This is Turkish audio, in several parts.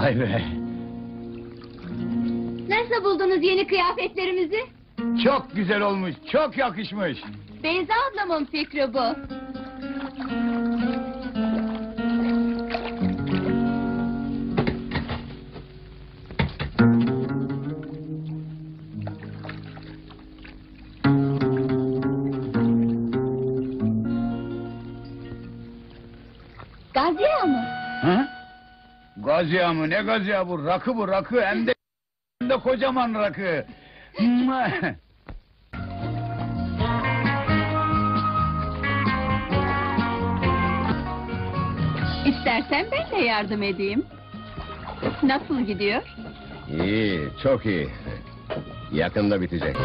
Vay be. Nasıl buldunuz yeni kıyafetlerimizi? Çok güzel olmuş, çok yakışmış. Beyza ablamın fikri bu. Gaziya mı? Hı? Gazya mı? Ne gazya bu? Rakı bu, rakı. Hem de, hem de kocaman rakı. İstersen ben de yardım edeyim. Nasıl gidiyor? İyi, çok iyi. Yakında bitecek.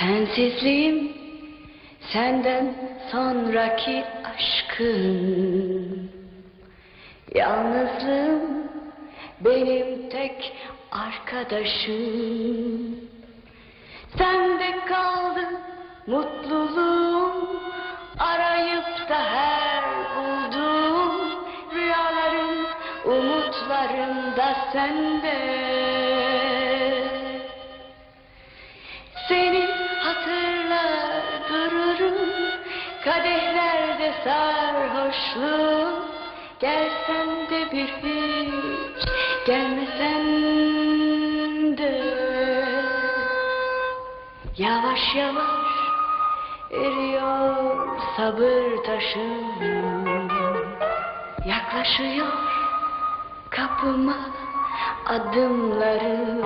Sensizliğim senden sonraki aşkım Yalnızlığım benim tek arkadaşım. Sende kaldı mutluluğum Arayıp da her bulduğum Rüyalarım, umutlarım da sende Kadehlerde sarhoşluğum Gelsen de bir hiç Gelmesen de. Yavaş yavaş Eriyor sabır taşım. Yaklaşıyor Kapıma adımlarım.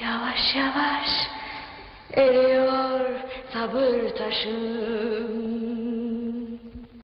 Yavaş yavaş eriyor sabır taşım